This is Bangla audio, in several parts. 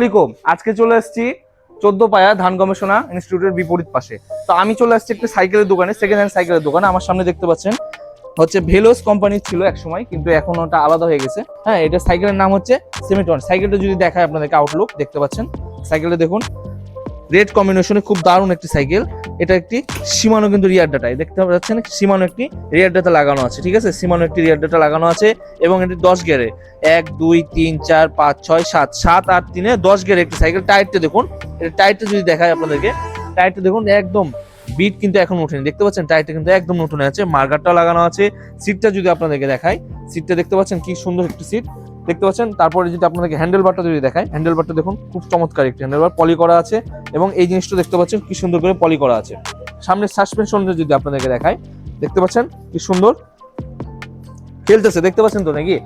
আসসালামাইকুম আজকে চলে এসেছি চোদ্দ পায়া ধান গবেষণা ইনস্টিটিউটের বিপরীত পাশে। তো আমি চলে আসছি একটা সাইকেলের দোকানে সেকেন্ড হ্যান্ড সাইকেলের দোকানে। আমার সামনে দেখতে পাচ্ছেন, হচ্ছে ভেলোস কোম্পানি ছিল এক সময় কিন্তু এখন ওটা আলাদা হয়ে গেছে। হ্যাঁ এটা সাইকেলের নাম হচ্ছে সেমিটন সাইকেলটা যদি দেখায় আপনাদেরকে আউটলুক দেখতে পাচ্ছেন। সাইকেলটা দেখুন। রেড কম্বিনেশনে খুব দারুণ একটি সাইকেল। এটা একটি সীমানো কিন্তু রিয়ার ডাটা দেখতে পাচ্ছেন সীমানো একটি রিয়ার ডাটা লাগানো আছে, ঠিক আছে? সীমানো একটি রিয়ার ডাটা লাগানো আছে এবং এটি দশ গিয়ারে। এক, দুই, তিন, চার, পাঁচ, ছয়, সাত সাত, আট, তিনে দশ গিয়ারে একটি সাইকেল। টায়ারটা দেখুন, এটা টায়ারটা যদি দেখায় আপনাদেরকে টায়ারটা দেখুন, একদম বিট কিন্তু এখন ওঠেনি। দেখতে পাচ্ছেন টায়ারটা কিন্তু একদম নতুন আছে। মার্গারটা লাগানো আছে। সিটটা যদি আপনাদেরকে দেখায় সিটটা দেখতে পাচ্ছেন কি সুন্দর একটি সিট দেখতে পাচ্ছেন? তারপরে যদি আপনাদেরকে হ্যান্ডেল বারটা যদি দেখায় হ্যান্ডেল বারটা দেখুন, খুব চমৎকার একটি হ্যান্ডেল বার পলি করা আছে এবং এই জিনিসটা দেখতে পাচ্ছেন কি সুন্দর করে পলি করা আছে। সামনে সাসপেনশনটা যদি আপনাদেরকে দেখায় দেখতে পাচ্ছেন কি সুন্দর? খেলতেছে, দেখতে পাচ্ছেন তো নাকি?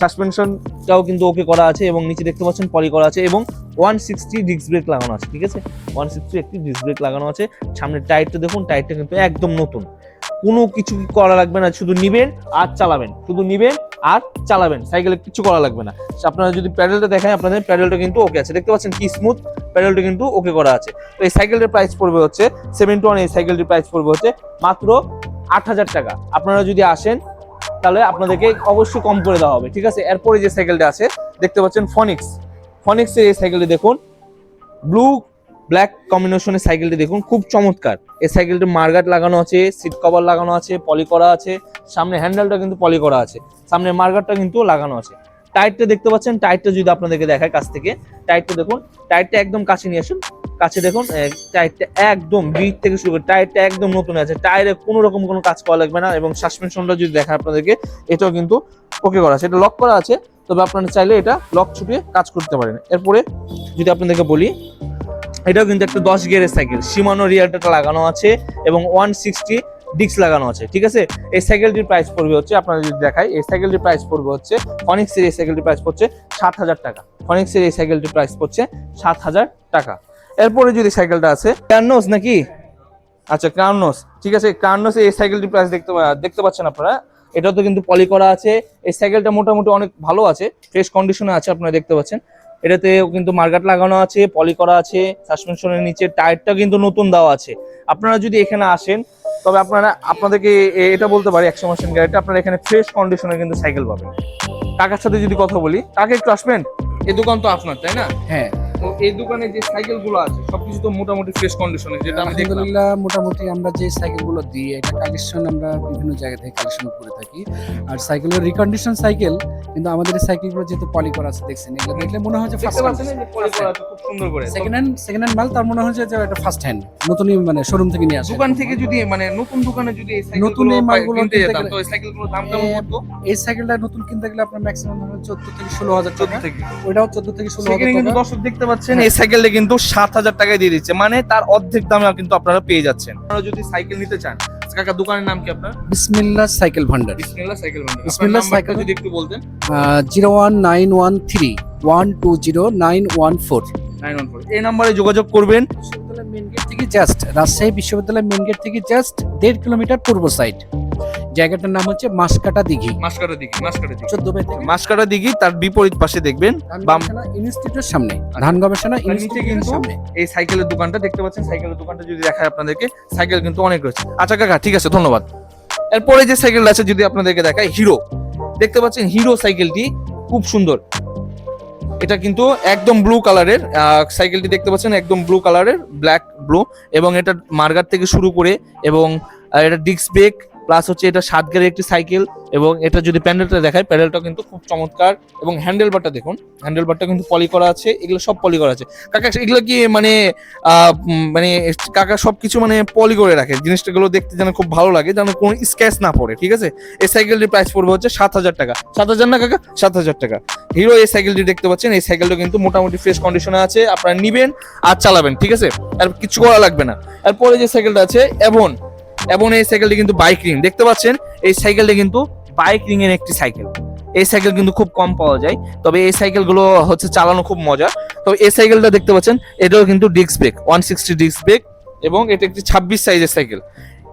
সাসপেনশনটাও কিন্তু ওকে করা আছে এবং নিচে দেখতে পাচ্ছেন পলি করা আছে এবং ওয়ান সিক্সটি ডিস্ক ব্রেক লাগানো আছে, ঠিক আছে? ওয়ান সিক্সটি একটি ডিস্ক ব্রেক লাগানো আছে। সামনে টায়ারটা দেখুন টায়ারটা কিন্তু একদম নতুন। কোনো কিছু করা লাগবে না, শুধু নিবেন আর চালাবেন। শুধু নিবেন আর চালাবেন। সাইকেলে কিছু করা লাগবে না। আপনারা যদি প্যাডেলটা দেখেন আপনাদের প্যাডেলটা কিন্তু ওকে আছে। দেখতে পাচ্ছেন কি স্মুথ প্যাডেলটা কিন্তু ওকে করা আছে। তো এই সাইকেলটার প্রাইস পড়বে হচ্ছে সেভেন টু এই সাইকেলটির প্রাইস পড়বে হচ্ছে মাত্র আট হাজার টাকা। আপনারা যদি আসেন, তাহলে আপনাদেরকে অবশ্যই কম করে দেওয়া হবে, ঠিক আছে? এরপরে যে সাইকেলটা আছে, দেখতে পাচ্ছেন ফনিক্স ফনিক্সের এই সাইকেলটি দেখুন। ব্লু ব্ল্যাক কম্বিনেশনের সাইকেলটি দেখুন, খুব চমৎকার। এই সাইকেলটি মার্গাট লাগানো আছে সিট কভার লাগানো আছে পলি করা আছে, সামনে হ্যান্ডেলটা কিন্তু পলি করা আছে, সামনে মার্গারটা কিন্তু লাগানো আছে। টায়ারটা দেখতে পাচ্ছেন টায়ারটা যদি আপনাদেরকে দেখায় কাছ থেকে টায়ারটা দেখুন টায়ারটা একদম কাছে নিয়ে আসুন, কাছে দেখুন টায়ারটা একদম বিট থেকে শুরু করে টায়ারটা একদম নতুন আছে টায়ারে কোনো রকম কোনো কাজ করা লাগবে না এবং সাসপেনশনটা যদি দেখায় আপনাদেরকে, এটাও কিন্তু ওকে করা আছে, এটা লক করা আছে, তবে আপনারা চাইলে এটা লক ছুটিয়ে কাজ করতে পারেন। এরপরে যদি আপনাদেরকে বলি এটাও কিন্তু একটা দশ গিয়ারের সাইকেল। সীমানো রিয়ারটা লাগানো আছে এবং ওয়ান সিক্সটি ডিক্স লাগানো আছে, ঠিক আছে? এই সাইকেলটির প্রাইস পড়বে হচ্ছে আপনারা যদি দেখাই, এই সাইকেলটির প্রাইস পড়বে হচ্ছে ফনিক্সের এই সাইকেলটির প্রাইস পড়ছে সাত হাজার টাকা। ফনিক্সের এই সাইকেলটির প্রাইস পড়ছে সাত হাজার টাকা। এরপরে যদি সাইকেলটা আছে ক্রাউনোস নাকি? আচ্ছা ক্রাউনোস ঠিক আছে? ক্রাউনোস এই সাইকেলটির প্রাইস দেখতে দেখতে পাচ্ছেন আপনারা? এটাও তো কিন্তু পলি করা আছে। এই সাইকেলটা মোটামুটি অনেক ভালো আছে ফ্রেশ কন্ডিশনে আছে, আপনারা দেখতে পাচ্ছেন। এটাতে কিন্তু মার্গাট লাগানো আছে, পলি করা আছে, সাসপেনশনের নিচে টায়ারটা কিন্তু নতুন দেওয়া আছে। আপনারা যদি এখানে আসেন, তবে আপনারা, আপনাদেরকে এটা বলতে পারি, একশো মাসের গাড়িটা আপনারা এখানে ফ্রেশ কন্ডিশনে কিন্তু সাইকেল পাবেন। কাকার সাথে যদি কথা বলি, কাকে একটু আসবেন? এ দোকান তো আপনার, তাই না? হ্যাঁ। তো এই দোকানে যে সাইকেলগুলো আছে সবকিছু তো মোটামুটি ফ্রেশ কন্ডিশনে যেটা আমি আলহামদুলিল্লাহ মোটামুটি আমরা যে সাইকেলগুলো দিই এটা কালেকশন আমরা বিভিন্ন জায়গা থেকে কালেকশন করে থাকি। আর সাইকেলের রিকন্ডিশন সাইকেল কিন্তু আমাদের সাইকেলগুলো যেহেতু পলি করা আছে দেখছেন এগুলো দেখলে মনে হয় যে পলি করা আছে খুব সুন্দর করে। সেকেন্ড হ্যান্ড সেকেন্ড হ্যান্ড মাল তার মনে হয় যে এটা ফার্স্ট হ্যান্ড নতুনই মানে শোরুম থেকে নিয়ে আসে। দোকান থেকে যদি মানে নতুন দোকানে যদি এই সাইকেল নতুন এই মালগুলো কিনতে যেতাম তো এই সাইকেলগুলোর দাম কেমন পড়তো? এই সাইকেলটা নতুন কিনতে গেলে আপনার ম্যাক্সিমাম ধরেন চোদ্দ থেকে ষোলো হাজার চোদ্দ টাকা। থেকে। ওইটাও চোদ্দ থেকে ষোলো সেখানে হাজার কিন্তু টাকা। দর্শক দেখতে পাচ্ছেন এই সাইকেলটা কিন্তু সাত হাজার টাকায় দিয়ে দিচ্ছে। মানে তার অর্ধেক দামে কিন্তু আপনারা পেয়ে যাচ্ছেন। আপনারা যদি সাইকেল নিতে চান কাকা দোকানের নাম কি আপনার? বিসমিল্লাহ সাইকেল ভান্ডার। বিসমিল্লাহ সাইকেল ভান্ডার। বিসমিল্লাহ সাইকেল- যদি একটু বলতেন। Zero one nine one three one two zero nine one four. 914 এই নম্বরে যোগাযোগ করবেন। বিশ্ববিদ্যালয় মেন গেট থেকে জাস্ট রাজশাহী বিশ্ববিদ্যালয় মেন গেট থেকে জাস্ট দেড় কিলোমিটার পূর্ব সাইড জায়গাটার নাম হচ্ছে মাসকাটা দিঘি। মাসকাটা দিঘি মাসকাটা দিঘি। চোদ্দ বাই থেকে। মাসকাটা দিঘি তার বিপরীত পাশে দেখবেন বাম গবেষণা ইনস্টিটিউটের সামনে। ধান গবেষণা নিচে ইনস্টিটিউটের সামনে। এই সাইকেলের দোকানটা দেখতে পাচ্ছেন। সাইকেলের দোকানটা যদি দেখায় আপনাদেরকে সাইকেল কিন্তু অনেক রয়েছে। আচ্ছা কাকা ঠিক আছে ধন্যবাদ। এরপরে যে সাইকেলটা আছে যদি আপনাদেরকে দেখায় হিরো। দেখতে পাচ্ছেন হিরো সাইকেলটি খুব সুন্দর। এটা কিন্তু একদম ব্লু কালারের সাইকেলটি দেখতে পাচ্ছেন একদম ব্লু কালারের ব্ল্যাক ব্লু এবং এটা মার্গার থেকে শুরু করে এবং এটা ডিস্ক ব্রেক প্লাস হচ্ছে এটা সাত গিয়ারের একটি সাইকেল এবং এটা যদি প্যান্ডেলটা দেখায় প্যান্ডেলটা কিন্তু খুব চমৎকার এবং হ্যান্ডেল বারটা দেখুন হ্যান্ডেল বারটা কিন্তু পলি করা আছে, এগুলো সব পলি করা আছে। কাকা, এগুলো কি মানে মানে কাকা সব কিছু মানে পলি করে রাখে? জিনিসটাগুলো দেখতে যেন খুব ভালো লাগে, যেন কোনো স্ক্যাচ না পড়ে, ঠিক আছে? এই সাইকেলটির প্রাইস পড়বে হচ্ছে সাত হাজার টাকা। সাত হাজার না কাকা? সাত হাজার টাকা। হিরো এই সাইকেলটি দেখতে পাচ্ছেন, এই সাইকেলটা কিন্তু মোটামুটি ফ্রেশ কন্ডিশনে আছে, আপনারা নিবেন আর চালাবেন, ঠিক আছে? আর কিছু করা লাগবে না। এরপরে যে সাইকেলটা আছে এভন এভন এই সাইকেলটি কিন্তু বাইক রিং দেখতে পাচ্ছেন, এই সাইকেলটা কিন্তু বাইক রিং এর একটি সাইকেল এই সাইকেল কিন্তু খুব কম পাওয়া যায়, তবে এই সাইকেলগুলো হচ্ছে চালানো খুব মজা। তবে এই সাইকেলটা দেখতে পাচ্ছেন, এটাও কিন্তু disc brake one sixty disc brake এবং এটা একটি ছাব্বিশ সাইজের সাইকেল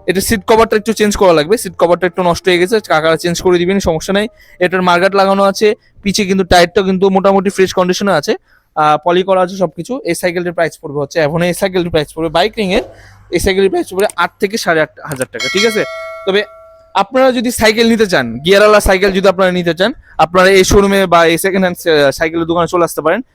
এটা সিট কভারটা একটু চেঞ্জ করা লাগবে সিট কভারটা একটু নষ্ট হয়ে গেছে, কাকারা চেঞ্জ করে দিবেন, সমস্যা নাই। এটার মার্গাট লাগানো আছে, পিছে কিন্তু টায়ারটা কিন্তু মোটামুটি ফ্রেশ কন্ডিশনে আছে পলি করা আছে সবকিছু। এই সাইকেলটির প্রাইস পড়বে হচ্ছে, এখন এই সাইকেলটির প্রাইস পড়বে বাইক রিং এর এই সাইকেলের প্রাইস পড়বে আট থেকে সাড়ে আট হাজার টাকা, ঠিক আছে? তবে আপনারা যদি সাইকেল নিতে চান গিয়ারওয়ালা সাইকেল যদি আপনারা নিতে চান, আপনারা এই শোরুমে বা এই সেকেন্ড হ্যান্ড সাইকেলের দোকানে চলে আসতে পারেন।